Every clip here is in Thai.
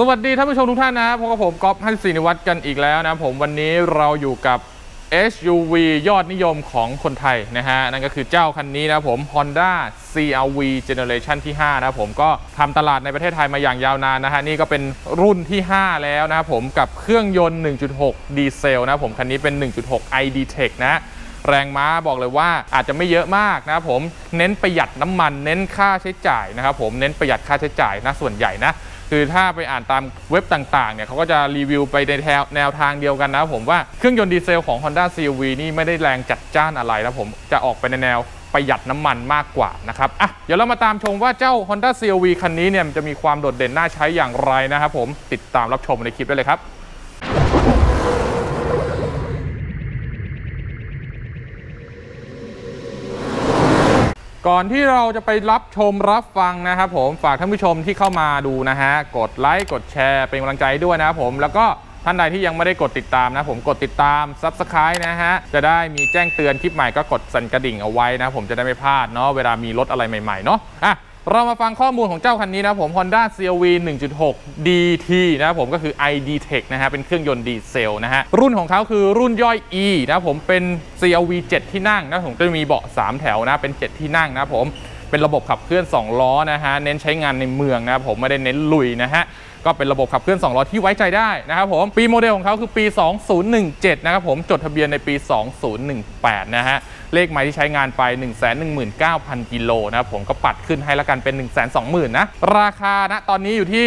สวัสดีท่านผู้ชมทุกท่านนะครับพบกับผมก๊อฟฮันซีนิวัตรกันอีกแล้วนะผมวันนี้เราอยู่กับ SUV ยอดนิยมของคนไทยนะฮะ นั่นก็คือเจ้าคันนี้นะผม Honda CRV Generation ที่ 5 นะผมก็ทำตลาดในประเทศไทยมาอย่างยาวนานนะฮะ นี่ก็เป็นรุ่นที่ 5 แล้วนะครับผมกับเครื่องยนต์ 1.6 ดีเซลนะผม คันนี้เป็น 1.6 ID Tech นะแรงม้าบอกเลยว่าอาจจะไม่เยอะมากนะครับผมเน้นประหยัดน้ำมัน เน้นค่าใช้จ่ายนะครับผมเน้นประหยัดค่าใช้จ่ายนะส่วนใหญ่นะ คือถ้าไปอ่านตามเว็บต่างๆเนี่ยเขาก็จะรีวิวไปในแนวแนวทางเดียวกันนะผมว่าเครื่องยนต์ดีเซลของ Honda CUV นี่ไม่ได้แรงจัดจ้านอะไรนะผมจะออกไปในแนวประหยัดน้ำมันมากกว่านะครับอะเดี๋ยวเรามาตามชมว่าเจ้า Honda CRV คันนี้เนี่ยจะมีความโดดเด่นน่าใช้อย่างไรนะครับผมติดตามรับชมในคลิปได้เลยครับ ก่อนที่เราจะไปรับชมรับฟังนะครับผมฝากท่านผู้ชมที่เข้ามาดูนะฮะกดไลค์กดแชร์เป็นกำลังใจด้วยนะครับผมแล้วก็ท่านใดที่ยังไม่ได้กดติดตามนะผมกดติดตาม Subscribe นะฮะจะได้มีแจ้งเตือนคลิปใหม่ก็กดสั่นกระดิ่งเอาไว้นะผมจะได้ไม่พลาดเนาะเวลามีรถอะไรใหม่ๆเนาะอะ เรามาฟังข้อมูลของเจ้าคันนี้นะผม Honda CRV 1.6 DT นะครับผมก็คือ ID Tech นะฮะ เป็นเครื่องยนต์ดีเซลนะฮะ รุ่นของเขาคือรุ่นย่อย E นะผมเป็น CRV 7 ที่นั่งนะผมจะมีเบาะ 3 แถวนะ เป็น 7 ที่นั่งนะผม เป็นระบบขับเคลื่อน 2 ล้อนะฮะ เน้นใช้งานในเมืองนะผมไม่ได้เน้นลุยนะฮะ ก็เป็นระบบขับเคลื่อน 2 ล้อที่ไว้ใจได้นะครับผมปีโมเดลของเขาคือปี 2017 นะครับผมจดทะเบียนในปี 2018 นะฮะเลขไม้ที่ใช้งานไป 119,000 กิโลนะครับผมก็ปัดขึ้นให้ละกันเป็น 120,000นะราคานะตอนนี้อยู่ที่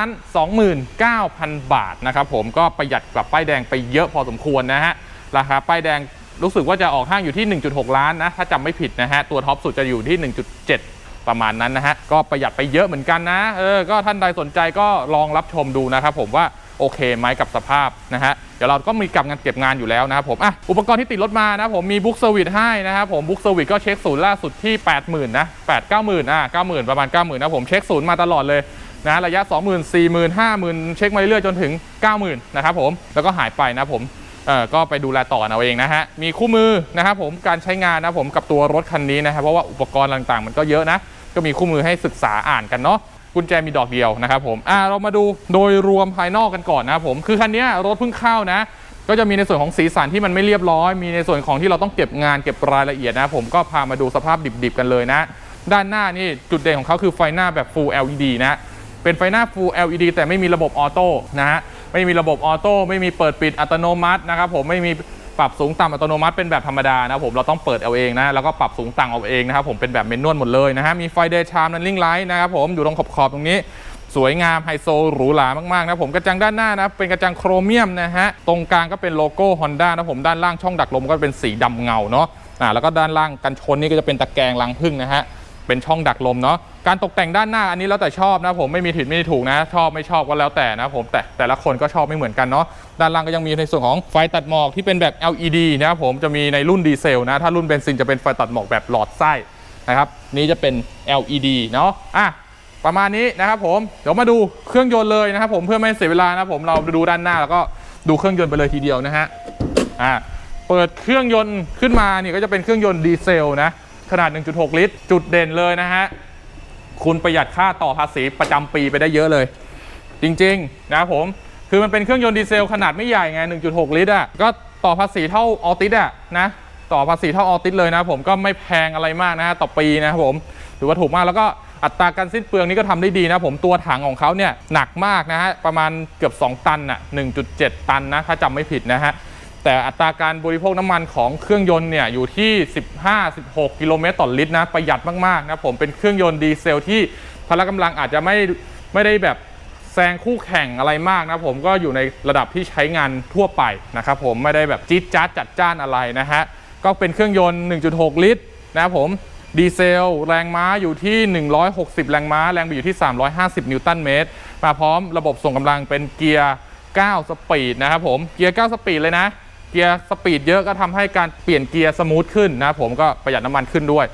1,29,000 บาทนะครับผมก็ประหยัดกว่าป้ายแดงไปเยอะพอสมควรนะฮะราคาป้ายแดงรู้สึกว่าจะออกห้างอยู่ที่ 1.6 ล้านนะ ถ้าจำไม่ผิดนะฮะ ตัวท็อปสุดจะอยู่ที่ 1.7 ประมาณนั้นนะฮะก็ประหยัดไปเยอะเหมือนกันนะเออก็ท่านใดสนใจก็ลองรับชมดูนะครับผมว่าโอเคไหมกับสภาพนะฮะเดี๋ยวเราก็มีกับงานเก็บงานอยู่แล้วนะครับผมอะอุปกรณ์ที่ติดรถมานะผมมีบุ๊กเซอร์วิสให้นะครับผมบุ๊กเซอร์วิสก็เช็คศูนย์ล่าสุดที่ 80,000นะ8 9 0 0 0 0อะ90,000 ประมาณ 90,000นะผมเช็คศูนย์มาตลอดเลยนะระยะ 20,000 40,000 50,000 เช็คมาเรื่อยๆจนถึง 90,000นะครับผมแล้วก็หายไปนะผมเอ่อก็ไปดูแลต่อเอาเองนะฮะ มีคู่มือนะครับผมการใช้งานนะผมกับตัวรถคันนี้นะครับเพราะว่าอุปกรณ์ต่างๆ มันก็เยอะนะ ก็มีคู่มือให้ศึกษาอ่านกันเนาะกุญแจมีดอกเดียวนะครับผมอ่าเรามาดูโดยรวมภายนอกกันก่อนนะครับผมคือคันนี้รถเพิ่งเข้านะ ก็จะมีในส่วนของสีสันที่มันไม่เรียบร้อย มีในส่วนของที่เราต้องเก็บงานเก็บรายละเอียดนะผมก็พามาดูสภาพดิบๆกันเลยนะ ด้านหน้านี่จุดเด่นของเขาคือไฟหน้าแบบ Full LED นะเป็นไฟหน้า Full LED แต่ไม่มีระบบออโต้นะฮะ ไม่มีระบบออโต้ ไม่มีเปิดปิดอัตโนมัตินะครับผม ไม่มี ปรับสูงต่ำอัตโนมัติเป็นแบบธรรมดานะผมเราต้องเปิดเอาเองนะแล้วก็ปรับสูงต่ำเอาเองนะครับผมเป็นแบบเมนนวลหมดเลยนะฮะมีไฟเดย์ชาร์มนันลิงไลท์นะครับผมอยู่ตรงขอบๆตรงนี้ สวยงามไฮโซหรูหรามากๆนะผมกระจังด้านหน้านะเป็นกระจังโครเมียมนะฮะตรงกลางก็เป็นโลโก้ Honda นะผมด้านล่างช่องดักลมก็เป็นสีดำเงาเนาะอ่าแล้วก็ด้านล่างกันชนนี่ก็จะเป็นตะแกรงรังพึ่งนะฮะเป็นช่องดักลมเนาะการตกแต่งด้านหน้าอันนี้แล้วแต่ชอบนะผมไม่มีผิดไม่มีถูกนะ ชอบไม่ชอบก็แล้วแต่นะผมแต่แต่ละคนก็ชอบไม่เหมือนกันเนาะ ด้านล่างก็ยังมีในส่วนของไฟตัดหมอกที่เป็นแบบ LED นะครับผมจะมีในรุ่นดีเซลนะถ้ารุ่นเบนซินจะเป็นไฟตัดหมอกแบบหลอดไส้นะครับนี่จะเป็น LED เนาะอะประมาณนี้นะครับผมเดี๋ยวมาดูเครื่องยนต์เลยนะครับผมเพื่อไม่ให้เสียเวลานะครับผมเราดูด้านหน้าแล้วก็ดูเครื่องยนต์ไปเลยทีเดียวนะฮะอ่าเปิดเครื่องยนต์ขึ้นมาเนี่ยก็จะเป็นเครื่องยนต์ดีเซลนะขนาด 1.6 ลิตร จุดเด่นเลยนะฮะคุณประหยัดค่าต่อภาษีประจำปีไปได้เยอะเลย จริง ๆ นะครับผม คือมันเป็นเครื่องยนต์ดีเซลขนาดไม่ใหญ่ไง 1.6 ลิตรอะ ก็ต่อภาษีเท่าออติสอะนะ ต่อภาษีเท่าออติสเลยนะ ผมก็ไม่แพงอะไรมากนะฮะต่อปีนะครับผม ถือว่าถูกมากแล้วก็อัตราการสิ้นเปลืองนี่ก็ทำได้ดีนะผมตัวถังของเขาเนี่ยหนักมากนะฮะประมาณเกือบ 2 ตันอะ 1.7 ตันนะถ้าจำไม่ผิดนะฮะแต่อัตราการบริโภคน้ำมันของเครื่องยนต์เนี่ยอยู่ที่ 15-16 กิโลเมตรต่อลิตรนะประหยัดมากๆนะผมเป็นเครื่องยนต์ดีเซลที่พละกำลังอาจจะไม่ไม่ได้แบบ แซงคู่แข่งอะไรมากนะผมก็อยู่ในระดับที่ใช้งานทั่วไปนะครับผมไม่ได้แบบจี๊ดจ๊าดจัดจ้านอะไรนะฮะก็เป็นเครื่องยนต์ 1.6 ลิตรนะครับผมดีเซล แรงม้าอยู่ที่ 160 แรงม้า แรงบิดอยู่ที่ 350 นิวตันเมตร มาพร้อมระบบส่งกำลังเป็นเกียร์ 9 สปีดนะครับผม เกียร์ 9 สปีดเลยนะ เกียร์สปีดเยอะก็ทำให้การเปลี่ยนเกียร์สมูทขึ้นนะครับผมก็ประหยัดน้ำมันขึ้นด้วย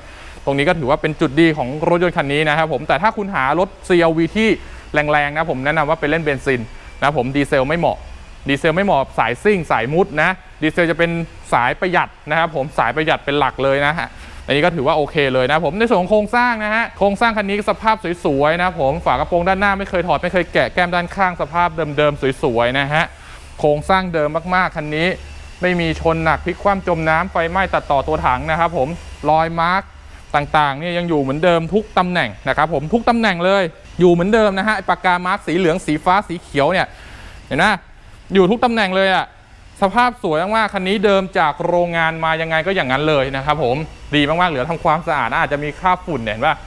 ตรงนี้ก็ถือว่าเป็นจุดดีของรถยนต์คันนี้นะครับผม แต่ถ้าคุณหารถ CRV ที่ แรงๆนะผมแนะนำว่าไปเล่นเบนซินนะผมดีเซลไม่เหมาะดีเซลไม่เหมาะสายซิ่งสายมุดนะดีเซลจะเป็นสายประหยัดนะครับผมสายประหยัดเป็นหลักเลยนะฮะอันนี้ก็ถือว่าโอเคเลยนะผมในส่วนของโครงสร้างนะฮะโครงสร้างคันนี้สภาพสวยๆนะผมฝากระโปรงด้านหน้าไม่เคยถอดไม่เคยแกะแก้มด้านข้างสภาพเดิมๆสวยๆนะฮะโครงสร้างเดิมมากๆคันนี้ ไม่มีชนหนักพลิกคว่ำจมน้ำไฟไหม้ตัดต่อตัวถังนะครับผมรอยมาร์กต่างๆเนี่ยยังอยู่เหมือนเดิมทุกตำแหน่งนะครับผมทุกตำแหน่งเลย อยู่เหมือนเดิมนะฮะไอปากกามาร์กสีเหลืองสีฟ้าสีเขียวเนี่ยเห็นไหมอยู่ทุกตำแหน่งเลยอะสภาพสวยมากๆคันนี้เดิมจากโรงงานมายังไงก็อย่างนั้นเลยนะครับผมดีมากๆเหลือทำความสะอาดอาจจะมีคราบฝุ่นเนี่ยเห็นป่ะ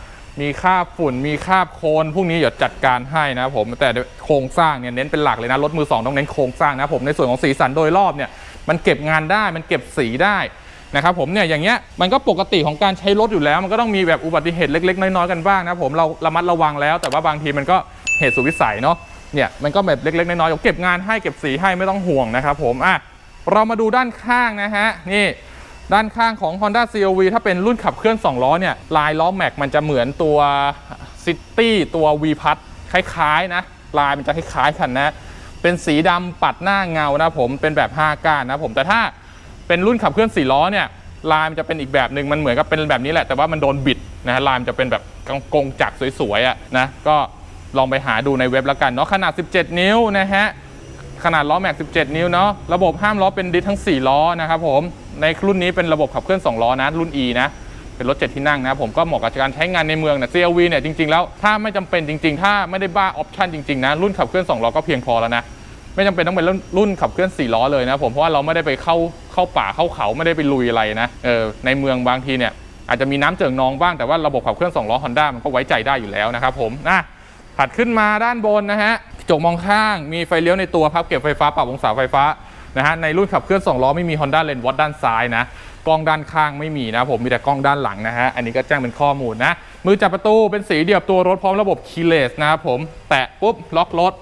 มีคราบฝุ่นมีคราบโคลนพวกนี้เดี๋ยวจัดการให้นะครับผมแต่โครงสร้างเนี่ยเน้นเป็นหลักเลยนะรถมือสองต้องเน้นโครงสร้างนะผมในส่วนของสีสันโดยรอบเนี่ยมันเก็บงานได้มันเก็บสีได้ นะครับผมเนี่ยอย่างเงี้ยมันก็ปกติของการใช้รถอยู่แล้ว มันก็ต้องมีแบบอุบัติเหตุเล็กๆ น้อยๆกันบ้างนะผมเราระมัดระวังแล้ว แต่ว่าบางทีมันก็เหตุสุดวิสัยเนาะเนี่ยมันก็แบบเล็กๆน้อยๆเดี๋ยวเก็บงานให้เก็บสีให้ไม่ต้องห่วงนะครับผมอะเรามาดูด้านข้างนะฮะนี่ด้านข้างของ Honda CRV ถ้าเป็นรุ่นขับเคลื่อน 2 ล้อเนี่ยลายล้อแม็กมันจะเหมือนตัว City ตัว V พัดคล้ายๆนะลายมันจะคล้ายๆกันนะ เป็นสีดำปัดหน้าเงานะผมเป็นแบบ 5 ก้านนะผมแต่ถ้า เป็นรุ่นขับเคลื่อน4ล้อเนี่ยลายมันจะเป็นอีกแบบหนึ่งมันเหมือนกับเป็นแบบนี้แหละแต่ว่ามันโดนบิดนะฮะลายมันจะเป็นแบบกงจักรสวยๆอะนะก็ลองไปหาดูในเว็บแล้วกันเนาะขนาด 17 นิ้วนะฮะขนาดล้อแม็ก 17 นิ้วเนาะระบบห้ามล้อเป็นดิสทั้ง 4 ล้อนะครับผมในรุ่นนี้เป็นระบบขับเคลื่อน 2 ล้อนะรุ่น E นะเป็นรถ7ที่นั่งนะผมก็เหมาะกับการใช้งานในเมืองนะ CRV เนี่ยจริงๆแล้วถ้าไม่จำเป็นจริง ๆ ถ้าไม่ได้บ้าออปชันจริงๆนะรุ่นขับเคลื่อน2ล้อก็เพียงพอแล้วนะ ไม่จำเป็นต้องเป็นรุ่นขับเคลื่อน4ล้อเลยนะผมเพราะว่าเราไม่ได้ไปเข้าเข้าป่าเข้าเขาไม่ได้ไปลุยอะไรนะเออในเมืองบางทีเนี่ยอาจจะมีน้ำเจิ่งนองบ้างแต่ว่าระบบขับเคลื่อน2ล้อ Honda มันก็ไว้ใจได้อยู่แล้วนะครับผมนะถัดขึ้นมาด้านบนนะฮะกระจกมองข้างมีไฟเลี้ยวในตัวพับเก็บไฟฟ้าปรับองศาไฟฟ้านะฮะในรุ่นขับเคลื่อน2ล้อไม่มี Honda Lens Watch ด้านซ้ายนะกล้องด้านข้างไม่มีนะผมมีแต่กล้องด้านหลังนะฮะอันนี้ก็แจ้งเป็นข้อมูลนะมือจับประตูเป็นสีเดียวตัวรถพร้อมระบบ keyless นะครับผมแตะปุ๊บล็อกรถ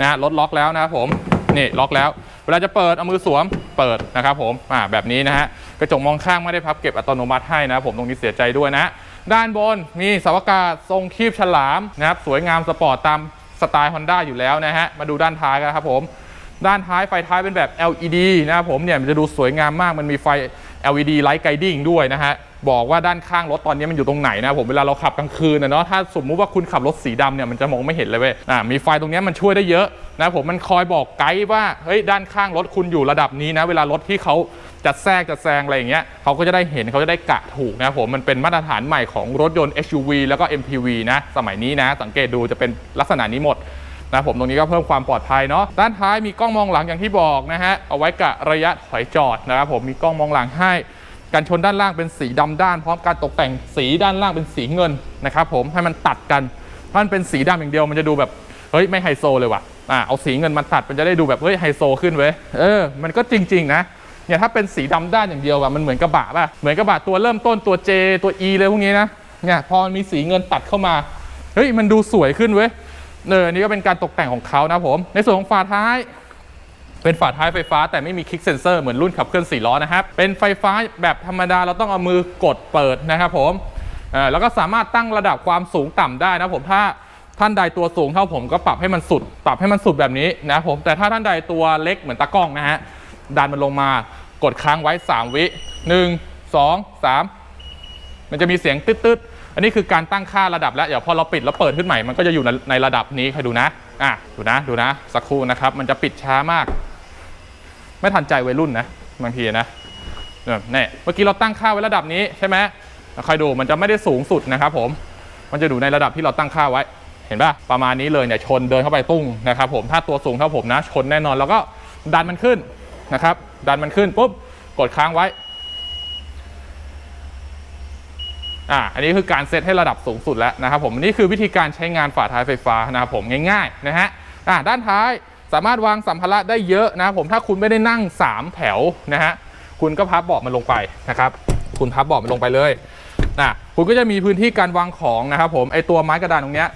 นะฮะรถล็อกแล้วนะครับผมนี่ล็อกแล้ว เวลาจะเปิดเอามือสวมเปิดนะครับผมอ่าแบบนี้นะฮะกระจกมองข้างไม่ได้พับเก็บอัตโนมัติให้นะผมตรงนี้เสียใจด้วยนะ ด้านบนมีสาวากาศทรงคีบฉลามนะครับสวยงามสปอร์ตตามสไตล์ Honda อยู่แล้วนะฮะมาดูด้านท้ายกันครับผมด้านท้ายไฟท้ายเป็นแบบ LED นะครับผมเนี่ยมันจะดูสวยงามมากมันมีไฟ LED Light Guiding ด้วยนะฮะ บอกว่าด้านข้างรถตอนนี้มันอยู่ตรงไหนนะผมเวลาเราขับกลางคืนนะเนาะถ้าสมมุติว่าคุณขับรถสีดำเนี่ยมันจะมองไม่เห็นเลยเว้ยอ่ามีไฟตรงนี้มันช่วยได้เยอะนะผมมันคอยบอกไกด์ว่าเฮ้ยด้านข้างรถคุณอยู่ระดับนี้นะเวลารถที่เขาจะแทรกจะแซงอะไรอย่างเงี้ยเขาก็จะได้เห็นเขาจะได้กะถูกนะผมมันเป็นมาตรฐานใหม่ของรถยนต์ SUV แล้วก็ MPV นะสมัยนี้นะสังเกตดูจะเป็นลักษณะนี้หมด นะผมตรงนี้ก็เพิ่มความปลอดภัยเนาะด้านท้ายมีกล้องมองหลังอย่างที่บอกนะฮะเอาไว้กะระยะถอยจอดนะครับผมมีกล้องมองหลังให้กันชนด้านล่างเป็นสีดำด้านพร้อมการตกแต่งสีด้านล่างเป็นสีเงินนะครับผมให้มันตัดกันถ้ามันเป็นสีดำอย่างเดียวมันจะดูแบบเฮ้ยไม่ไฮโซเลยว่ะอ่าเอาสีเงินมาตัดมันจะได้ดูแบบเฮ้ยไฮโซขึ้นเว้ยเออมันก็จริง ๆ นะเนี่ยถ้าเป็นสีดำด้านอย่างเดียวอะมันเหมือนกระบะป่ะเหมือนกระบะตัวเริ่มต้นตัว J ตัว E เลยพวกนี้นะเนี่ยพอมันมีสีเงินตัดเข้ามาเฮ้ยมันดูสวยขึ้นเว้ย เนออันนี้ก็เป็นการตกแต่งของเขานะผม ในส่วนของฝาท้าย เป็นฝาท้ายไฟฟ้าแต่ไม่มีคลิกเซนเซอร์เหมือนรุ่นขับเคลื่อน4ล้อนะครับ เป็นไฟฟ้าแบบธรรมดาเราต้องเอามือกดเปิดนะครับผมแล้วก็สามารถตั้งระดับความสูงต่ำได้นะผมถ้าท่านใดตัวสูงเท่าผมก็ปรับให้มันสุด ปรับให้มันสุดแบบนี้นะผมแต่ถ้าท่านใดตัวเล็กเหมือนตากล้องนะฮะดันมันลงมากดค้างไว้ 3 วิ 1 2 3 มันจะมีเสียงตืดๆ อันนี้คือการตั้งค่าระดับแล้วเดี๋ยวพอเราปิดแล้วเปิดขึ้นใหม่มันก็จะอยู่ในในระดับนี้ใครดูนะอะดูนะดูนะสักครู่นะครับ มันจะปิดช้ามาก ไม่ทันใจวัยรุ่นนะบางทีนะเนี่ยเมื่อกี้เราตั้งค่าไว้ระดับนี้ใช่ไหมแล้วคอยดูมันจะไม่ได้สูงสุดนะครับผมมันจะอยู่ในระดับที่เราตั้งค่าไว้ เห็นป่ะประมาณนี้เลยเนี่ยชนเดินเข้าไปตุ้งนะครับผมถ้าตัวสูงเท่าผมนะ ชนแน่นอนแล้วก็ดันมันขึ้นนะครับ ดันมันขึ้นปุ๊บกดค้างไว้ อ่าอันนี้คือการเซตให้ระดับสูงสุดแล้วนะครับผมนี่คือวิธีการใช้งานฝาท้ายไฟฟ้านะครับผมง่ายๆนะฮะอ่าด้านท้ายสามารถวางสัมภาระได้เยอะนะครับผมถ้าคุณไม่ได้นั่ง 3 แถวนะฮะคุณก็พับเบาะมันลงไปนะครับคุณพับเบาะมันลงไปเลยอะคุณก็จะมีพื้นที่การวางของนะครับผมไอตัวไม้กระดานตรงเนี้ย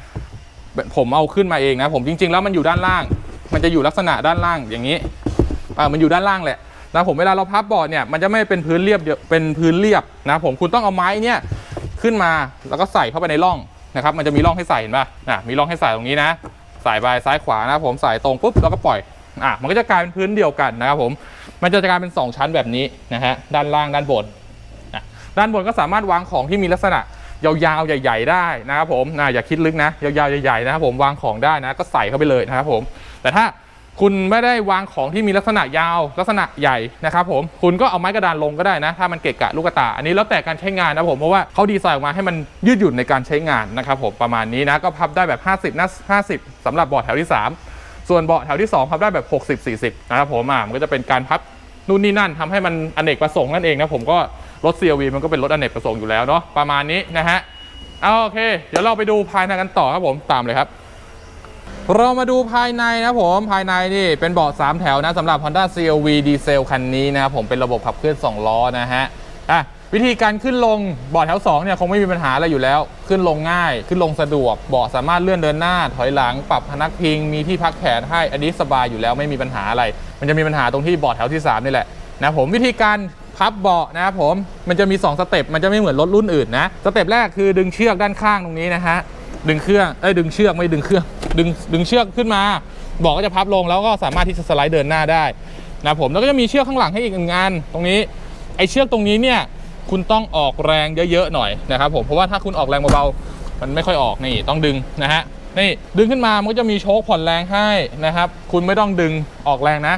ผมเอาขึ้นมาเองนะผมจริง ๆ แล้วมันอยู่ด้านล่าง มันจะอยู่ลักษณะด้านล่างอย่างนี้อ่ามันอยู่ด้านล่างแหละนะผมเวลาเราพับเบอร์ดเนี่ยมันจะไม่เป็นพื้นเรียบเดียวเป็นพื้นเรียบนะผมคุณต้องเอาไม้เนี่ย ขึ้นมาแล้วก็ใส่เข้าไปในร่องนะครับ มันจะมีร่องให้ใส่เห็นป่ะอะมีร่องให้ใส่ตรงนี้นะ ใส่ไปซ้ายขวานะผมใส่ตรงปุ๊บแล้วก็ปล่อยอะมันก็จะกลายเป็นพื้นเดียวกันนะครับผมมันจะกลายเป็น 2 ชั้นแบบนี้นะฮะด้านล่างด้านบนอะด้านบนก็สามารถวางของที่มีลักษณะยาวๆใหญ่ ๆ ได้นะครับผมนะอย่าคิดลึกนะยาวๆใหญ่ๆนะครับผมวางของได้นะก็ใส่เข้าไปเลยนะครับผมแต่ถ้า คุณไม่ได้วางของที่มีลักษณะยาว ลักษณะใหญ่นะครับผมคุณก็เอาไม้กระดานลงก็ได้นะ ถ้ามันเกะกะลูกตา อันนี้แล้วแต่การใช้งานนะผมเพราะว่าเขาดีไซน์ออกมาให้มันยืดหยุ่นในการใช้งานนะครับผมประมาณนี้นะก็พับได้แบบ 50นะ50สำหรับเบาะแถวที่ 3 ส่วนเบาะแถวที่ 2 พับได้แบบ 60 40นะครับผมอะมันก็จะเป็นการพับนู่นนี่นั่นทำให้มันอเนกประสงค์นั่นเองนะผมก็รถ CRV มันก็เป็นรถอเนกประสงค์อยู่แล้วเนาะประมาณนี้นะฮะเอาโอเค เดี๋ยวเราไปดูภายในกันต่อครับผมตามเลยครับ เรามาดูภายในนะผมภายในนี่เป็นเบาะ3 แถวนะสำหรับ Honda CRV ดีเซลคันนี้นะครับผมเป็นระบบขับเคลื่อน 2 ล้อนะฮะอะวิธีการขึ้นลงเบาะแถว2เนี่ยคงไม่มีปัญหาอะไรอยู่แล้ว ขึ้นลงง่ายขึ้นลงสะดวกเบาะสามารถเลื่อนเดินหน้า ถอยหลังปรับพนักพิง มีที่พักแขนให้อันนี้สบายอยู่แล้วไม่มีปัญหาอะไร มันจะมีปัญหาตรงที่เบาะแถวที่สามนี่แหละนะผมวิธีการพับเบาะนะครับผมมันจะมีสองสเต็ปมันจะไม่เหมือนรถรุ่นอื่นนะสเต็ปแรกคือดึงเชือกด้านข้างตรงนี้นะฮะ ดึงเครื่องเอ้ยดึงเชือกไม่ดึงเครื่องดึงดึงเชือกขึ้นมา บอกก็จะพับลงแล้วก็สามารถที่จะสไลด์เดินหน้าได้นะผมแล้วก็จะมีเชือกข้างหลังให้อีกหนึ่งอันตรงนี้ไอ้เชือกตรงนี้เนี่ยคุณต้องออกแรงเยอะๆหน่อยนะครับผมเพราะว่าถ้าคุณออกแรงเบาๆมันไม่ค่อยออกนี่ต้องดึงนะฮะนี่ดึงขึ้นมามันก็จะมีโชคผ่อนแรงให้นะครับ คุณไม่ต้องดึงออกแรงนะ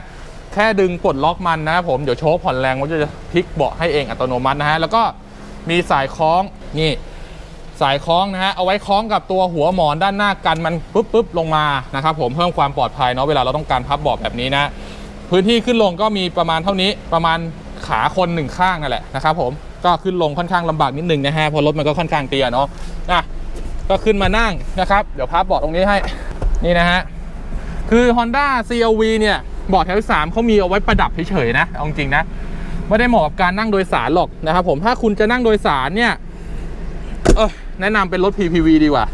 แค่ดึงปลดล็อกมันนะผมเดี๋ยวโชคผ่อนแรงมันจะพลิกเบาะให้เองอัตโนมัตินะฮะแล้วก็มีสายคล้องนี่ สายคล้องนะฮะเอาไว้คล้องกับตัวหัวหมอนด้านหน้ากันมันปุ๊บปุ๊บลงมานะครับผมเพิ่มความปลอดภัยเนาะเวลาเราต้องการพับเบาะแบบนี้นะพื้นที่ขึ้นลงก็มีประมาณเท่านี้ประมาณขาคนหนึ่งข้างนั่นแหละนะครับผมก็ขึ้นลงค่อนข้างลำบากนิดนึงนะฮะเพราะรถมันก็ค่อนข้างเตี้ยเนาะอะก็ขึ้นมานั่งนะครับ เดี๋ยวพับเบาะตรงนี้ให้นี่นะฮะคือ Honda CRV เนี่ยเบาะแถวที่สามเขามีเอาไว้ประดับเฉยๆนะเอาจริงนะไม่ได้เหมาะกับการนั่งโดยสารหรอกนะครับผมถ้าคุณจะนั่งโดยสารเนี่ยเออ แนะนำเป็นรถ PPV ดีกว่า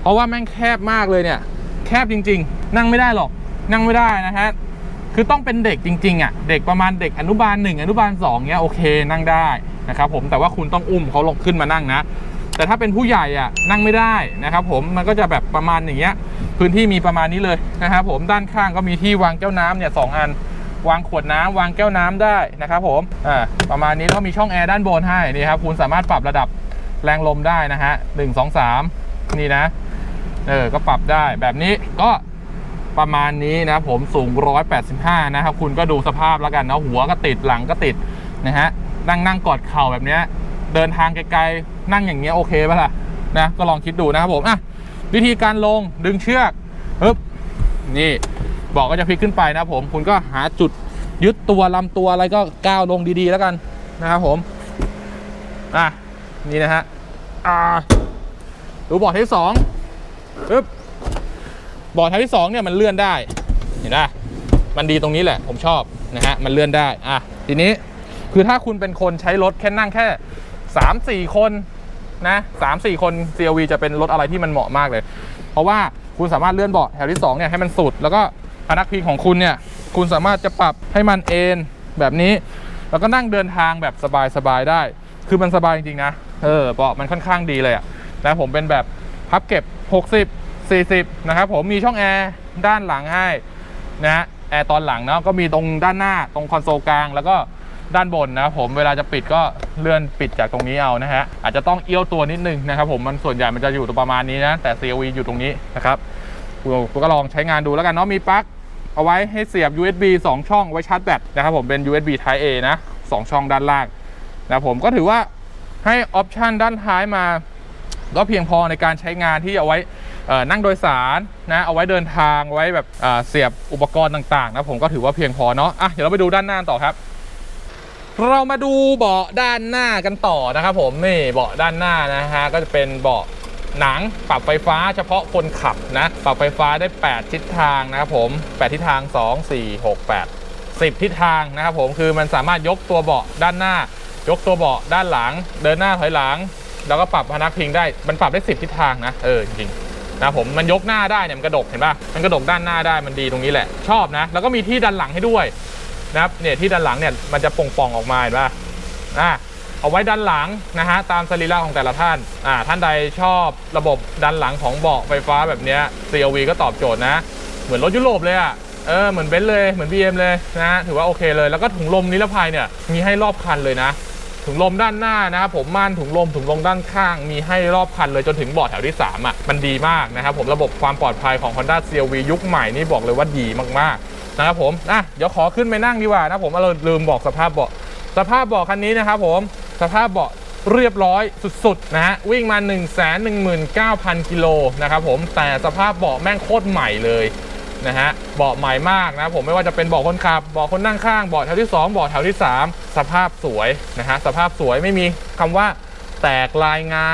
เพราะว่าแม่งแคบมากเลยเนี่ย แคบจริง ๆ นั่งไม่ได้หรอก นั่งไม่ได้นะฮะ คือต้องเป็นเด็กจริงๆอะ เด็กประมาณเด็กอนุบาลหนึ่งอนุบาลสองเนี้ยโอเคนั่งได้นะครับผม แต่ว่าคุณต้องอุ้มเขาลงขึ้นมานั่งนะ แต่ถ้าเป็นผู้ใหญ่อะนั่งไม่ได้นะครับผม มันก็จะแบบประมาณอย่างเงี้ย พื้นที่มีประมาณนี้เลยนะครับผม ด้านข้างก็มีที่วางแก้วน้ำเนี่ยสองอันวางขวดน้ำวางแก้วน้ำได้นะครับผม อ่า ประมาณนี้แล้วก็มีช่องแอร์ด้านบนให้นี่ครับ คุณสามารถปรับระดับ แรงลมได้นะฮะหนึ่งสองสามนี่นะ เออ ก็ปรับได้แบบนี้ก็ประมาณนี้นะผมสูง 185 นะครับ คุณก็ดูสภาพแล้วกันนะหัวก็ติดหลังก็ติดนะฮะนั่งนั่งกอดเข่าแบบนี้เดินทางไกลๆ นั่งอย่างเงี้ยโอเคป่ะล่ะนะก็ลองคิดดูนะครับผมอะวิธีการลงดึงเชือกปึ๊บนี่บอกก็จะพลิกขึ้นไปนะผม คุณก็หาจุดยึดตัวลำตัวอะไรก็ก้าวลงดีๆแล้วกันนะครับผมอะ นี่นะฮะอ่าดูบอร์ดที่สองปึ๊บบอร์ดที่สองเนี่ยมันเลื่อนได้ เห็นไหมมันดีตรงนี้แหละ ผมชอบนะฮะ มันเลื่อนได้ อะ ทีนี้คือถ้าคุณเป็นคนใช้รถแค่นั่งแค่สามสี่คนนะสามสี่คน CRV จะเป็นรถอะไรที่มันเหมาะมากเลย เพราะว่าคุณสามารถเลื่อนเบาะแถวที่สองเนี่ยให้มันสุด แล้วก็พนักพิงของคุณเนี่ย คุณสามารถจะปรับให้มันเอนแบบนี้ แล้วก็นั่งเดินทางแบบสบายๆได้ คือมันสบายจริงๆนะ เออเบาะมันค่อนข้างดีเลยอะนะผมเป็นแบบพับเก็บ 60 40 นะครับผมมีช่องแอร์ด้านหลังให้นะฮะแอร์ตอนหลังเนาะก็มีตรงด้านหน้าตรงคอนโซลกลางแล้วก็ด้านบนนะครับผมเวลาจะปิดก็เลื่อนปิดจากตรงนี้เอานะฮะอาจจะต้องเอี้ยวตัวนิดนึงนะครับผมมันส่วนใหญ่มันจะอยู่ตรงประมาณนี้นะแต่ CRV อยู่ตรงนี้นะครับคุณก็ลองใช้งานดูแล้วกันเนาะมีปลั๊กเอาไว้ให้เสียบ USB 2 ช่องไว้ชาร์จแบตนะครับผมเป็น USB Type A นะ2ช่องด้านล่างนะผมก็ถือว่า ให้ออปชันด้านท้ายมาก็เพียงพอในการใช้งานที่เอาไว้นั่งโดยสารนะเอาไว้เดินทางไว้แบบเอ่อเสียบอุปกรณ์ต่างๆนะผมก็ถือว่าเพียงพอเนาะอะเดี๋ยวเราไปดูด้านหน้าต่อครับ เรามาดูเบาะด้านหน้ากันต่อนะครับผมนี่เบาะด้านหน้านะฮะก็จะเป็นเบาะหนังปรับไฟฟ้าเฉพาะคนขับนะปรับไฟฟ้าได้ 8 ทิศทางนะครับผม8ทิศทาง 2 4 6 8 10 ทิศทางนะครับผมคือมันสามารถยกตัวเบาะด้านหน้า ยกตัวเบาะด้านหลัง เดินหน้าถอยหลัง แล้วก็ปรับพนักพิงได้ มันปรับได้10ทิศทางนะ เออจริงนะผมมันยกหน้าได้เนี่ยมันกระดกเห็นป่ะ มันกระดกด้านหน้าได้มันดีตรงนี้แหละ ชอบนะ แล้วก็มีที่ดันหลังให้ด้วยนะครับเนี่ยที่ด้านหลังเนี่ยมันจะป่องๆออกมาเห็นป่ะอ่าเอาไว้ด้านหลังนะฮะตามสรีระของแต่ละท่านอ่าท่านใดชอบระบบด้านหลังของเบาะไฟฟ้าแบบเนี้ย CRV ก็ตอบโจทย์นะ เหมือนรถยุโรปเลยอะ่ะเออเหมือนเบนซ์เลยเหมือน BM เลยนะถือว่าโอเคเลยแล้วก็ถุงลมนิรภัยเนี่ยมีให้รอบคันเลยนะ ถุงลมด้านหน้านะครับผมม่านถุงลมถุงลมด้านข้าง มีให้รอบคันเลยจนถึงเบาะแถวที่3อะมันดีมากนะครับผมระบบความปลอดภัยของ Honda CRV ยุคใหม่นี่บอกเลยว่าดีมากๆนะครับผมอะเดี๋ยวขอขึ้นไปนั่งดีกว่านะผมเราลืมบอกสภาพเบาะสภาพเบาะคันนี้นะครับผมสภาพเบาะเรียบร้อยสุดๆนะฮะวิ่งมา 1 1 9 0 0 0 กิโลนะครับผมแต่สภาพเบาะแม่งโคตรใหม่เลย นะฮะเบาะใหม่มากนะผมไม่ว่าจะเป็นเบาะคนขับเบาะคนนั่งข้างเบาะแถวที่ 2 เบาะแถวที่ 3 สภาพสวยนะฮะสภาพสวยไม่มีคำว่าแตกลายงา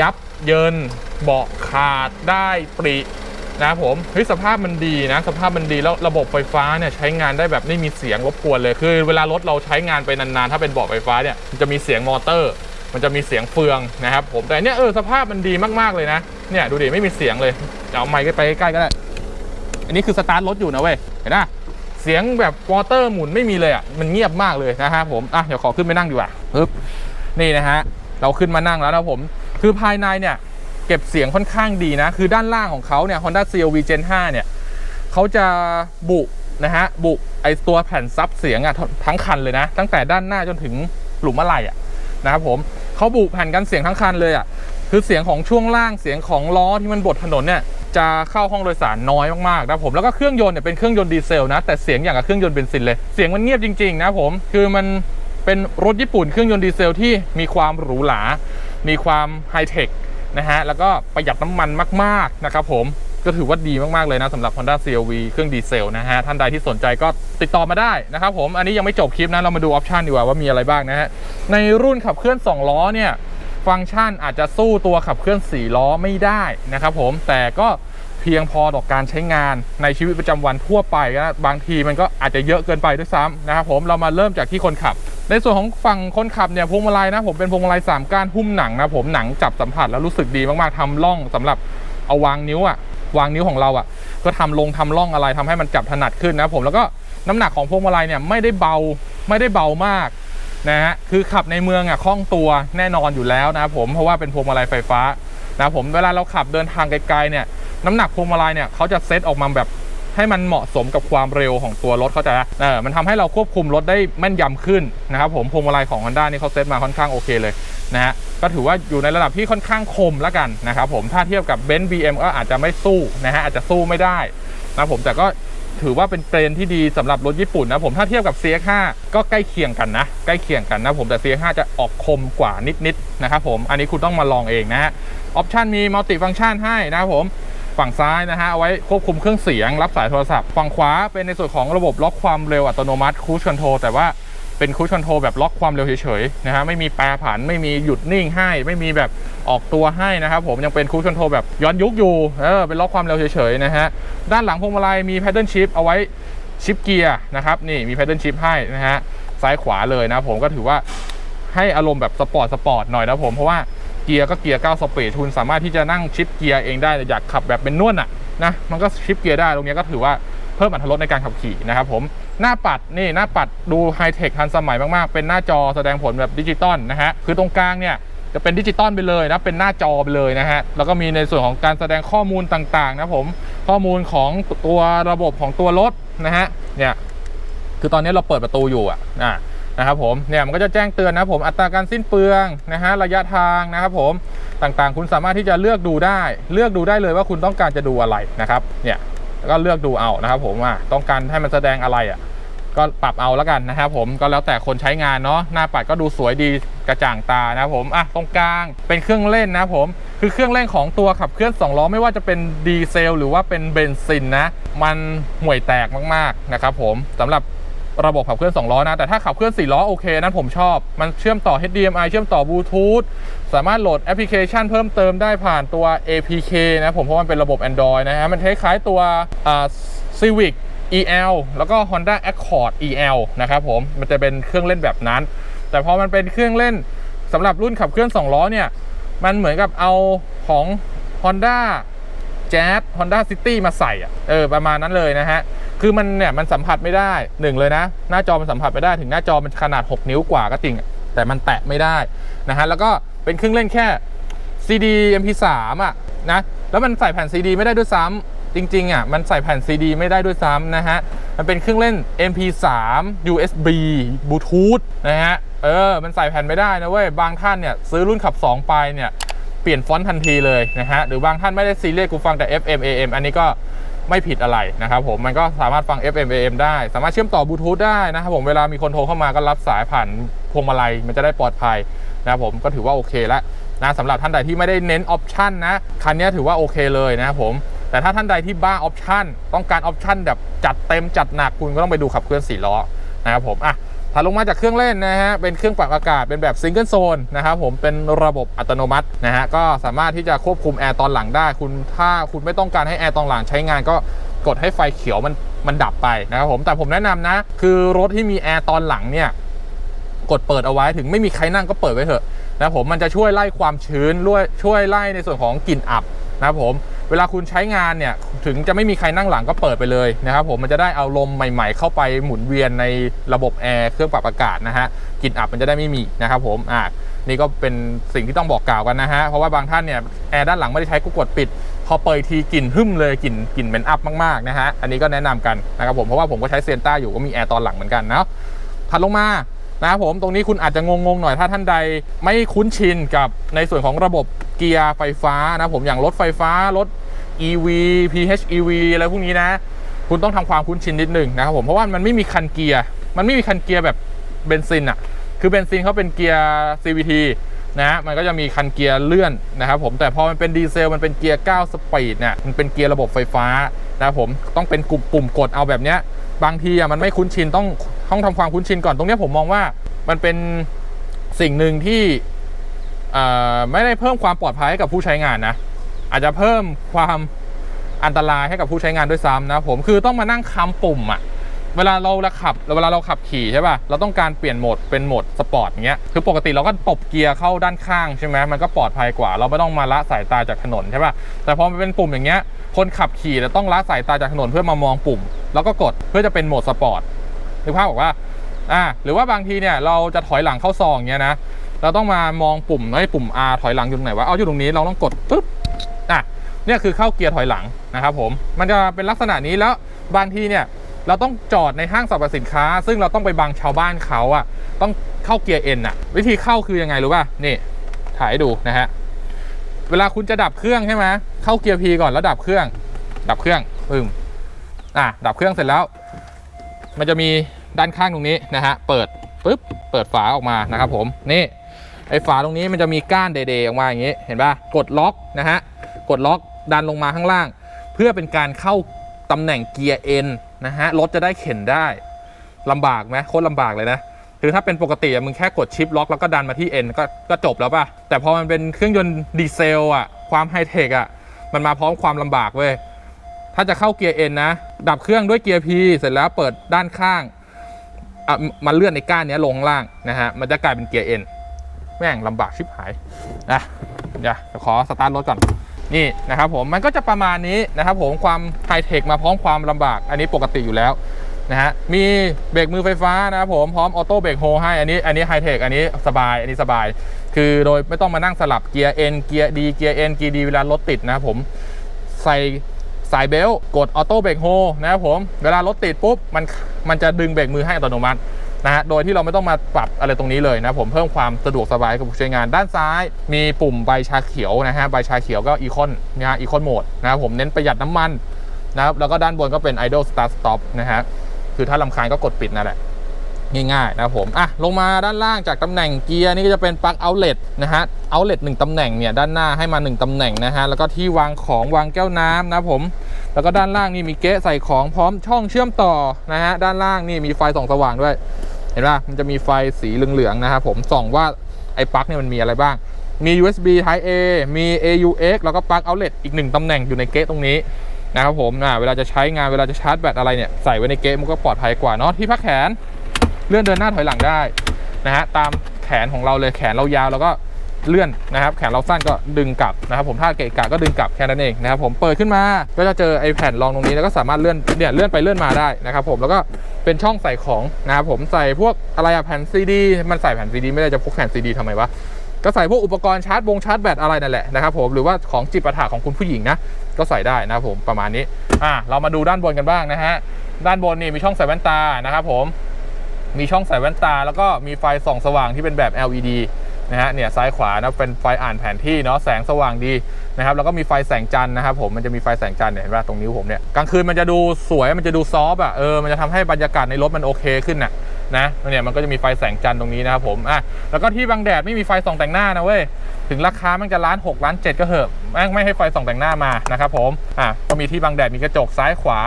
ยับเยินเบาะขาดได้ปรินะครับผมเฮ้ยสภาพมันดีนะ สภาพมันดีแล้วระบบไฟฟ้าเนี่ยใช้งานได้แบบไม่มีเสียงรบกวนเลยคือ เวลารถเราใช้งานไปนานๆ ถ้าเป็นเบาะไฟฟ้าเนี่ยมันจะมีเสียงมอเตอร์ มันจะมีเสียงเฟืองนะครับผมแต่เนี่ยเออสภาพมันดีมากๆเลยนะเนี่ยดูดิไม่มีเสียงเลยเอาไมค์ไปใกล้ๆก็ได้ อันนี้คือสตาร์ทรถอยู่นะเว้ยเห็นปะเสียงแบบวอเตอร์หมุนไม่มีเลยอะมันเงียบมากเลยนะฮะผมอะเดี๋ยวขอขึ้นไปนั่งดีกว่าปึ๊บนี่นะฮะเราขึ้นมานั่งแล้วนะผมคือภายในเนี่ยเก็บเสียงค่อนข้างดีนะ คือด้านล่างของเขาเนี่ย Honda CRV Gen 5 เนี่ยเขาจะบุนะฮะ บุไอตัวแผ่นซับเสียงอะทั้งคันเลยนะ ตั้งแต่ด้านหน้าจนถึงหลุมอะไหล่อะนะครับผมเขาบุแผ่นกันเสียงทั้งคันเลยอะ คือเสียงของช่วงล่างเสียงของล้อที่มันบดถนนเนี่ยจะเข้าห้องโดยสารน้อยมากๆนะผมแล้วก็เครื่องยนต์เนี่ยเป็นเครื่องยนต์ดีเซลนะแต่เสียงอย่างกับเครื่องยนต์เบนซินเลยเสียงมันเงียบจริงๆนะผมคือมันเป็นรถญี่ปุ่นเครื่องยนต์ดีเซลที่มีความหรูหรา มีความไฮเทคนะฮะแล้วก็ประหยัดน้ำมันมากๆนะครับผมก็ถือว่าดีมากๆเลยนะสำหรับ Honda CRV เครื่องดีเซลนะฮะท่านใดที่สนใจก็ติดต่อมาได้นะครับผมอันนี้ยังไม่จบคลิปนะเรามาดูออปชันดีกว่าว่ามีอะไรบ้างนะฮะในรุ่นขับเคลื่อน 2 ล้อเนี่ย ฟังก์ชันอาจจะสู้ตัวขับเคลื่อน4ล้อไม่ได้นะครับผมแต่ก็เพียงพอต่อการใช้งานในชีวิตประจำวันทั่วไปนะบางทีมันก็อาจจะเยอะเกินไปด้วยซ้ำนะครับผมเรามาเริ่มจากที่คนขับ ในส่วนของฝั่งคนขับเนี่ยพวงมาลัยนะผมเป็นพวงมาลัย3ก้านหุ้มหนังนะผมหนังจับสัมผัสแล้วรู้สึกดีมากๆทำร่องสำหรับเอาวางนิ้วอะวางนิ้วของเราอะก็ทำลงทำร่องอะไรทำให้มันจับถนัดขึ้นนะผมแล้วก็น้ำหนักของพวงมาลัยเนี่ยไม่ได้เบาไม่ได้เบามาก นะฮะคือขับในเมืองอะคล่องตัวแน่นอนอยู่แล้วนะผมเพราะว่าเป็นพวงมาลัยไฟฟ้านะผมเวลาเราขับเดินทางไกลๆเนี่ยน้ำหนักพวงมาลัยเนี่ยเขาจะเซตออกมาแบบให้มันเหมาะสมกับความเร็วของตัวรถเขาใจะเออมันทำให้เราควบคุมรถได้แม่นยำขึ้นนะครับผมพวงมาลัยของ Honda นี่เขาเซตมาค่อนข้างโอเคเลยนะฮะก็ถือว่าอยู่ในระดับที่ค่อนข้างคมแล้วกันนะครับผมถ้าเทียบกับ b e n z BM ก็อาจจะไม่สู้นะฮะอาจจะสู้ไม่ได้นะผมแต่ก็ ถือว่าเป็นเทรนที่ดีสำหรับรถญี่ปุ่นนะผมถ้าเทียบกับ CX5 ก็ใกล้เคียงกันนะ ใกล้เคียงกันนะผมแต่ CX5 จะออกคมกว่านิดๆนะครับผมอันนี้คุณต้องมาลองเองนะฮะออปชันมีมัลติฟังก์ชันให้นะครับผมฝั่งซ้ายนะฮะเอาไว้ควบคุมเครื่องเสียงรับสายโทรศัพท์ ฝั่งขวาเป็นในส่วนของระบบล็อกความเร็วอัตโนมัติคูชคอนโทรแต่ว่า เป็นคูชคอนโทรแบบล็อกความเร็วเฉยๆนะฮะไม่มีแปรผันไม่มีหยุดนิ่งให้ ไม่มีแบบออกตัวให้นะครับผมยังเป็นคูชคอนโทรแบบย้อนยุคอยู่เออเป็นล็อกความเร็วเฉยๆนะฮะด้านหลังพวงมาลัยมีแพดเดิลชิพเอาไว้ชิปเกียร์นะครับนี่มีแพดเดิลชิพให้นะฮะซ้ายขวาเลยนะผมก็ถือว่าให้อารมณ์แบบสปอร์ตสปอร์ตหน่อยนะผมเพราะว่าเกียร์ก็เกียร์9สปีดคุณสามารถที่จะนั่งชิปเกียร์เองได้อยากขับแบบเป็นนวดอะนะมันก็ชิปเกียร์ได้ตรงนี้ก็ถือว่า เพิ่มอรรถรสในการขับขี่นะครับผมหน้าปัดนี่หน้าปัดดูไฮเทคทันสมัยมากๆ เป็นหน้าจอแสดงผลแบบดิจิตอลนะฮะคือตรงกลางเนี่ยจะเป็นดิจิตอลไปเลยนะเป็นหน้าจอไปเลยนะฮะแล้วก็มีในส่วนของการแสดงข้อมูลต่างๆนะผมข้อมูลของตัวระบบของตัวรถนะฮะเนี่ยคือตอนนี้เราเปิดประตูอยู่อะอะนะครับผมเนี่ยมันก็จะแจ้งเตือนนะผมอัตราการสิ้นเปลืองนะฮะระยะทางนะครับผมต่างๆ คุณสามารถที่จะเลือกดูได้ เลือกดูได้เลยว่าคุณต้องการจะดูอะไรนะครับเนี่ย แล้วก็เลือกดูเอานะครับผมอะต้องการให้มันแสดงอะไรอะก็ปรับเอาแล้วกันนะครับผมก็แล้วแต่คนใช้งานเนาะหน้าปัดก็ดูสวยดีกระจ่างตานะครับผมอะตรงกลางเป็นเครื่องเล่นนะผมคือเครื่องเล่นของตัวขับเคลื่อนสองล้อไม่ว่าจะเป็นดีเซลหรือว่าเป็นเบนซินนะ มันห่วยแตกมากๆนะครับผมสำหรับ ระบบขับเคลื่อน2ล้อนะ แต่ถ้าขับเคลื่อน4ล้อโอเคนั้นผมชอบ มันเชื่อมต่อ HDMI เชื่อมต่อบลูทูธสามารถโหลดแอปพลิเคชันเพิ่มเติมได้ผ่านตัว APK นะผมเพราะมันเป็นระบบ Android นะฮะมันคล้ายๆตัว Civic EL แล้วก็ Honda Accord EL นะครับผมมันจะเป็นเครื่องเล่นแบบนั้น แต่พอมันเป็นเครื่องเล่นสำหรับรุ่นขับเคลื่อน2ล้อเนี่ยมันเหมือนกับเอาของ Honda แจ๊ส Honda City มาใส่อะเออประมาณนั้นเลยนะฮะ คือมันเนี่ยมันสัมผัสไม่ได้หนึ่งเลยนะ หน้าจอมันสัมผัสไม่ได้ถึงหน้าจอมันขนาด 6 นิ้วกว่าก็จริง แต่มันแตะไม่ได้นะฮะแล้วก็เป็นเครื่องเล่นแค่ CD MP3 อะนะแล้วมันใส่แผ่น CD ไม่ได้ด้วยซ้ำจริงๆอะมันใส่แผ่น CD ไม่ได้ด้วยซ้ำนะฮะ มันเป็นเครื่องเล่น MP3 USB Bluetooth นะฮะ เออ มันใส่แผ่นไม่ได้นะเว้ย บางท่านเนี่ย ซื้อรุ่นขับ 2 ไปเนี่ย ปลี่ยนฟอนต์ทันทีเลยนะฮะหรือบางท่านไม่ได้ซีเรียสกูฟังแต่ FM AM อันนี้ก็ไม่ผิดอะไรนะครับผมมันก็สามารถฟัง FM AM ได้ สามารถเชื่อมต่อบลูทูธได้นะครับผมเวลามีคนโทรเข้ามาก็รับสายผ่านพวงมาลัยมันจะได้ปลอดภัยนะครับผมก็ถือว่าโอเคแล้วนะสำหรับท่านใดที่ไม่ได้เน้นออปชันนะคันนี้ถือว่าโอเคเลยนะครับผมแต่ถ้าท่านใดที่บ้าออปชันต้องการออปชันแบบจัดเต็มจัดหนักคุณก็ต้องไปดูขับเคลื่อน4ล้อนะครับผมอะ ถัดลงมาจากเครื่องเล่นนะฮะเป็นเครื่องปรับอากาศเป็นแบบซิงเกิลโซนนะครับผมเป็นระบบอัตโนมัตินะฮะก็สามารถที่จะควบคุมแอร์ตอนหลังได้ คุณถ้าคุณไม่ต้องการให้แอร์ตอนหลังใช้งานก็กดให้ไฟเขียวมันมันดับไปนะครับผมแต่ผมแนะนำนะ คือรถที่มีแอร์ตอนหลังเนี่ยกดเปิดเอาไว้ถึงไม่มีใครนั่งก็เปิดไว้เถอะนะครับผมมันจะช่วยไล่ความชื้นด้วยช่วยไล่ในส่วนของกลิ่นอับนะครับผม เวลาคุณใช้งานเนี่ยถึงจะไม่มีใครนั่งหลังก็เปิดไปเลยนะครับผมมันจะได้เอาลมใหม่ๆ เข้าไปหมุนเวียนในระบบแอร์เครื่องปรับอากาศนะฮะกลิ่นอับมันจะได้ไม่มีนะครับผมอ่านี่ก็เป็นสิ่งที่ต้องบอกกล่าวกันนะฮะเพราะว่าบางท่านเนี่ยแอร์ด้านหลังไม่ได้ใช้ก็กดปิด พอเปิดทีกลิ่นหึ่มเลยกลิ่นกลิ่นเหม็นอับมากๆนะฮะอันนี้ก็แนะนำกันนะครับผมเพราะว่าผมก็ใช้เซนต้าอยู่ก็มีแอร์ตอนหลังเหมือนกันเนาะถัดลงมา นะครับผมตรงนี้คุณอาจจะงงๆหน่อยถ้าท่านใดไม่คุ้นชินกับในส่วนของระบบเกียร์ไฟฟ้านะผมอย่างรถไฟฟ้ารถ EV PHEV อะไรพวกนี้นะ คุณต้องทำความคุ้นชินนิดหนึ่งนะครับผมเพราะว่ามันไม่มีคันเกียร์มันไม่มีคันเกียร์แบบเบนซินอะคือเบนซินเขาเป็นเกียร์ CVT นะมันก็จะมีคันเกียร์เลื่อนนะครับผมแต่พอมันเป็นดีเซลมันเป็นเกียร์ 9 สปีดเนี่ยมันเป็นเกียร์ระบบไฟฟ้านะครับผมต้องเป็นกลุ่มปุ่มกดเอาแบบเนี้ย บางทีอะมันไม่คุ้นชินต้องต้องทำความคุ้นชินก่อนตรงนี้ผมมองว่ามันเป็นสิ่งหนึ่งที่อ่อไม่ได้เพิ่มความปลอดภัยให้กับผู้ใช้งานนะ อาจจะเพิ่มความอันตรายให้กับผู้ใช้งานด้วยซ้ำนะผมคือต้องมานั่งคำปุ่มอะ เวลาเราขับเวลาเราขับขี่ใช่ป่ะเราต้องการเปลี่ยนโหมดเป็นโหมดสปอร์ตเงี้ยคือปกติเราก็ตบเกียร์เข้าด้านข้างใช่ไหมมันก็ปลอดภัยกว่า เราไม่ต้องมาละสายตาจากถนนใช่ป่ะแต่พอมันเป็นปุ่มอย่างเงี้ยคนขับขี่จะต้องละสายตาจากถนนเพื่อมามองปุ่ม แล้วก็กดเพื่อจะเป็นโหมดสปอร์ตนึกภาพบอกว่าอ่าหรือว่าบางทีเนี่ยเราจะถอยหลังเข้าซองเงี้ยนะเราต้องมามองปุ่มไอ้ปุ่ม R ถอยหลังอยู่ตรงไหนวะเอาอยู่ตรงนี้เราต้องกดปุ๊บอะเนี่ยคือเข้าเกียร์ถอยหลังนะครับผมมันจะเป็นลักษณะนี้แล้วบางทีเนี่ย เราต้องจอดในห้างสรรพสินค้า ซึ่งเราต้องไปบังชาวบ้านเขาอะต้องเข้าเกียร์เอ็นอะวิธีเข้าคือยังไงรู้ป่ะนี่ถ่ายให้ดูนะฮะเวลาคุณจะดับเครื่องใช่ไหมเข้าเกียร์ P ก่อนแล้วดับเครื่อง ดับเครื่องปึ้มอะดับเครื่องเสร็จแล้ว มันจะมีด้านข้างตรงนี้นะฮะเปิดปุ๊บเปิดฝาออกมานะครับผมนี่ไอ้ฝาตรงนี้มันจะมีก้านเดๆออกมาอย่างนี้เห็นป่ะกดล็อกนะฮะกดล็อกดันลงมาข้างล่าง เพื่อเป็นการเข้าตำแหน่งเกียร์เอ็น นะฮะรถจะได้เข็นได้ลำบากไหมโคตรลำบากเลยนะคือถ้าเป็นปกติอะมึงแค่กดชิปล็อกแล้วก็ดันมาที่เอ็นก็ก็จบแล้วป่ะ แต่พอมันเป็นเครื่องยนต์ดีเซลอะความไฮเทคอะมันมาพร้อมความลำบากเว้ยถ้าจะเข้าเกียร์เอ็นนะดับเครื่องด้วยเกียร์ P เสร็จแล้วเปิดด้านข้างอะมาเลื่อนในก้านนี้ลงข้างล่างนะฮะมันจะกลายเป็นเกียร์เอ็นแม่งลำบากชิบหายนะเดี๋ยวขอสตาร์ทรถก่อน นี่นะครับผมมันก็จะประมาณนี้นะครับผมความไฮเทคมาพร้อมความลำบาก อันนี้ปกติอยู่แล้วนะฮะมีเบรกมือไฟฟ้านะครับผมพร้อมออโต้เบรกโฮให้อันนี้อันนี้ไฮเทคอันนี้สบายอันนี้สบาย คือโดยไม่ต้องมานั่งสลับเกียร์ N เกียร์ D เกียร์ N เกียร์ D เวลารถติดนะครับผมใส่สายเบลต์กดออโต้เบรกโฮนะครับผมเวลารถติดปุ๊บมันมันจะดึงเบรกมือให้อัตโนมัติ นะฮะโดยที่เราไม่ต้องมาปรับอะไรตรงนี้เลยนะผมเพิ่มความสะดวกสบายกับผู้ใช้งานด้านซ้าย มีปุ่มใบชาเขียวนะฮะใบชาเขียวก็อีคอนนะฮะอีคอนโหมดนะครับผมเน้นประหยัดน้ำมันนะครับแล้วก็ด้านบนก็เป็น idle start stop นะฮะคือถ้าลำคาญก็กดปิดนั่นแหละง่ายๆนะผมอะลงมาด้านล่างจากตำแหน่งเกียร์นี่ก็จะเป็นปลั๊กเอาเล t นะฮะเอาเล t หนึ่งตำแหน่งเนี่ยด้านหน้าให้มา 1ตำแหน่งนะฮะแล้วก็ที่วางของวางแก้วน้ำนะผม แล้วก็ด้านล่างนี่มีเก๊ะใส่ของพร้อมช่องเชื่อมต่อนะฮะด้านล่างนี่มีไฟส่องสว่างด้วย เห็นป่ะมันจะมีไฟสีเหลืองๆนะครับผมส่องว่าไอ้ปลั๊กเนี่ยมันมีอะไรบ้าง มี USB Type A มี AUX แล้วก็ปลั๊ก outlet อีกหนึ่งตำแหน่งอยู่ในเก๊ะตรงนี้นะครับผมอ่าเวลาจะใช้งานเวลาจะชาร์จแบตอะไรเนี่ยใส่ไว้ในเก๊ะมันก็ปลอดภัยกว่าเนาะที่พักแขนเลื่อนเดินหน้าถอยหลังได้นะฮะตามแขนของเราเลยแขนเรายาวแล้วก็เลื่อนนะครับ แขนเราสั้นก็ดึงกลับนะครับ ผมถ้าเกะกะก็ดึงกลับแค่นั้นเองนะครับผมเปิดขึ้นมาก็จะเจอไอ้แผ่นรองตรงนี้แล้วก็สามารถเลื่อนเนี่ยเลื่อนไปเลื่อนมาได้นะครับผมแล้วก็ เป็นช่องใส่ของนะครับผมใส่พวกอะไรอะแผ่นซีดีมันใส่แผ่นซีดีไม่ได้จะพกแผ่นซีดีทำไมวะก็ใส่พวกอุปกรณ์ชาร์จบงชาร์จแบตอะไรนั่นแหละนะครับผมหรือว่าของจิปาถาของคุณผู้หญิงนะก็ใส่ได้นะครับผมประมาณนี้อะเรามาดูด้านบนกันบ้างนะฮะด้านบนนี่มีช่องใส่แว่นตานะครับผมมีช่องใส่แว่นตา แล้วก็มีไฟส่องสว่างที่เป็นแบบ LED นะฮะเนี่ยซ้ายขวานะเป็นไฟอ่านแผนที่เนาะแสงสว่างดีนะครับแล้วก็มีไฟแสงจันทร์นะครับผมมันจะมีไฟแสงจันทร์เนี่ยเห็นป่ะตรงนิ้วผมเนี่ยกลางคืนมันจะดูสวยมันจะดูซอฟ์อะเออมันจะทำให้บรรยากาศในรถมันโอเคขึ้นน่ะนะเนี่ยมันก็จะมีไฟแสงจันทร์ตรงนี้นะครับผมอะแล้วก็ที่บังแดดไม่มีไฟส่องแต่งหน้านะเว้ยถึงราคามันจะล้าน6ล้าน7 ก็เหอะแม่งไม่ให้ไฟส่องแต่งหน้ามานะครับผมอะก็มีที่บังแดดมีกระจกซ้ายขวา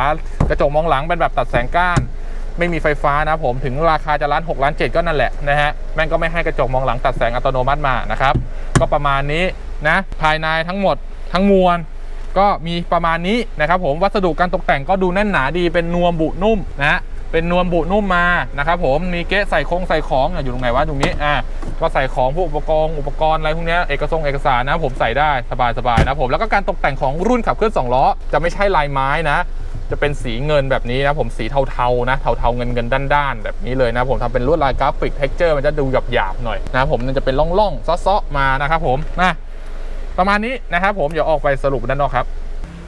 กระจกมองหลังเป็นแบบตัดแสงก้าน ไม่มีไฟฟ้านะผมถึงราคาจะล้าน6ล้าน7ก็นั่นแหละนะฮะแม่งก็ไม่ให้กระจกมองหลังตัดแสงอัตโนมัติมานะครับก็ประมาณนี้นะภายในทั้งหมดทั้งมวลก็มีประมาณนี้นะครับผมวัสดุการตกแต่งก็ดูแน่นหนาดีเป็นนวมบุนุ่มนะฮะเป็นนวมบุนุ่มมานะครับผมมีเก๊ะใส่คงใส่ของอยู่ตรงไหนวะตรงนี้อะก็ใส่ของพวกอุปกรณ์อุปกรณ์อะไรพวกนี้เอกสงเอกสารนะผมใส่ได้สบายๆนะผมแล้วก็การตกแต่งของรุ่นขับเคลื่อนสองล้อจะไม่ใช่ลายไม้นะ จะเป็นสีเงินแบบนี้นะผมสีเทาๆนะเทาๆเงินเงินๆด้านๆแบบนี้เลยนะผมทำเป็นลวดลายกราฟิกเท็กเจอร์มันจะดูหยาบๆหน่อยนะผมมันจะเป็นร่องๆซ้อๆมานะครับผมนะประมาณนี้นะครับผมเดี๋ยวออกไปสรุปด้านนอกครับ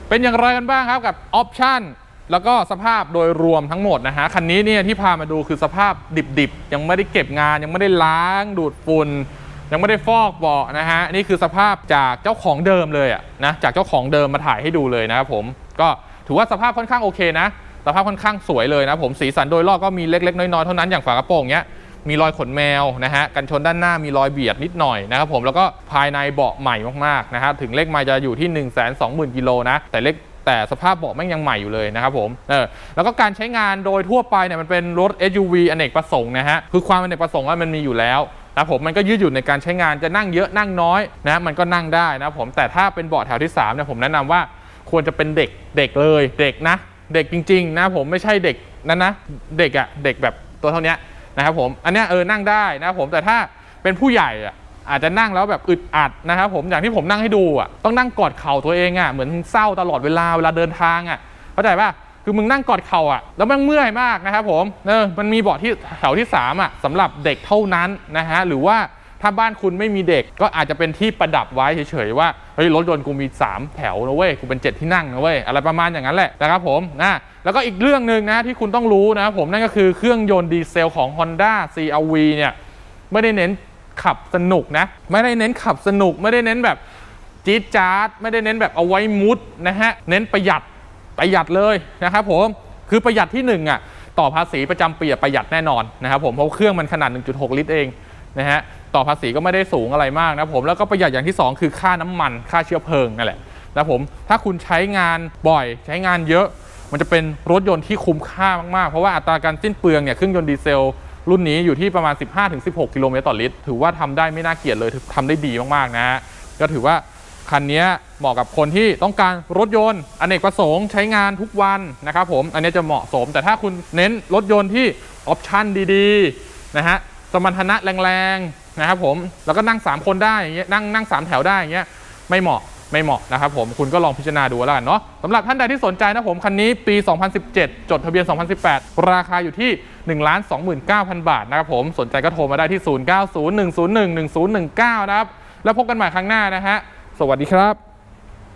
เป็นอย่างไรกันบ้างครับกับออปชั่นแล้วก็สภาพโดยรวมทั้งหมดนะฮะคันนี้เนี่ยที่พามาดูคือสภาพดิบๆ ยังไม่ได้เก็บงาน ยังไม่ได้ล้างดูดฝุ่นยังไม่ได้ฟอกเบาะนะฮะนี่คือสภาพจากเจ้าของเดิมเลยอะนะจากเจ้าของเดิมมาถ่ายให้ดูเลยนะครับผมก็ ถือว่าสภาพค่อนข้างโอเคนะ สภาพค่อนข้างสวยเลยนะผมสีสันโดยรอบก็มีเล็กๆ น้อยๆเท่านั้นอย่างฝากระโปรงเนี้ยมีรอยขนแมวนะฮะกันชนด้านหน้ามีรอยเบียดนิดหน่อยนะครับผมแล้วก็ภายในเบาะใหม่มากๆนะฮะถึงเลขไมล์จะอยู่ที่ 1 2 0 0 0 0กิโลนะแต่เลขแต่สภาพเบาะแม่งยังใหม่อยู่เลยนะครับผมเออแล้วก็การใช้งานโดยทั่วไปเนี่ยมันเป็นรถ SUV อเนกประสงค์นะฮะคือความอเนกประสงค์ว่ามันมีอยู่แล้วนะผมมันก็ยืดหยุ่นในการใช้งานจะนั่งเยอะนั่งน้อยนะมันก็นั่งได้นะผมแต่ถ้าเป็นเบาะแถวที่3เนี่ยผมแนะนำว่า ควรจะเป็นเด็กเด็กเลยเด็กนะ เด็กจริง ๆ นะผมไม่ใช่เด็กนั้นนะ เด็กอะเด็กแบบตัวเท่านี้นะครับผมอันนี้เออนั่งได้นะครับผมแต่ถ้าเป็นผู้ใหญ่อะอาจจะนั่งแล้วแบบอึดอัดนะครับผมอย่างที่ผมนั่งให้ดูอะต้องนั่งกอดเข่าตัวเองอะเหมือนเศร้าตลอดเวลาเวลาเดินทางอะเข้าใจป่ะคือมึงนั่งกอดเข่าอะแล้วมันเมื่อยมากนะครับผมเออมันมีเบาะที่แถวที่สามอะสำหรับเด็กเท่านั้นนะฮะหรือว่า ถ้าบ้านคุณไม่มีเด็กก็อาจจะเป็นที่ประดับไว้เฉยๆว่าเฮ้ยรถยนต์กูมี 3 แถวนะเว้ยกูเป็น 7 ที่นั่งนะเว้ยอะไรประมาณอย่างนั้นแหละนะครับผมนะแล้วก็อีกเรื่องหนึ่งนะที่คุณต้องรู้นะครับผมนั่นก็คือเครื่องยนต์ดีเซลของ Honda CRV เนี่ยไม่ได้เน้นขับสนุกนะไม่ได้เน้นขับสนุก ไม่ได้เน้นแบบจี๊ดจ๊าดไม่ได้เน้นแบบเอาไว้มุดนะฮะเน้นประหยัดประหยัดเลยนะครับผมคือประหยัดที่หนึ่งอะต่อภาษีประจำปีประหยัดแน่นอนนะครับผมเพราะเครื่องมันขนาด 1.6 ลิตรเอง นะฮะต่อภาษีก็ไม่ได้สูงอะไรมากนะผมแล้วก็ประหยัดอย่างที่ 2 คือค่าน้ำมันค่าเชื้อเพลิงนั่นแหละนะผมถ้าคุณใช้งานบ่อย ใช้งานเยอะ มันจะเป็นรถยนต์ที่คุ้มค่ามากๆ เพราะว่าอัตราการสิ้นเปลืองเนี่ยเครื่องยนต์ดีเซลรุ่นนี้อยู่ที่ประมาณ 15-16 กิโลเมตรต่อลิตร ถือว่าทำได้ไม่น่าเกลียดเลยถือทำได้ดีมากๆนะฮะก็ถือว่าคันนี้เหมาะกับคนที่ต้องการรถยนต์อเนกประสงค์ใช้งานทุกวันนะครับผมอันนี้จะเหมาะสม แต่ถ้าคุณเน้นรถยนต์ที่ออปชั่นดีๆนะฮะ สมรรถนะแรงๆนะครับผมแล้วก็นั่ง 3 คนได้อย่างเงี้ยนั่งนั่งสามแถวได้อย่างเงี้ยไม่เหมาะไม่เหมาะนะครับผมคุณก็ลองพิจารณาดูแล้วกันเนาะสำหรับท่านใดที่สนใจนะผม คันนี้ปี 2017 จดทะเบียน 2018 ราคาอยู่ที่ 1 29,000 บาทนะครับผมสนใจก็โทรมาได้ที่ 0901011019 นะครับ แล้วพบกันใหม่ครั้งหน้านะฮะ สวัสดีครับ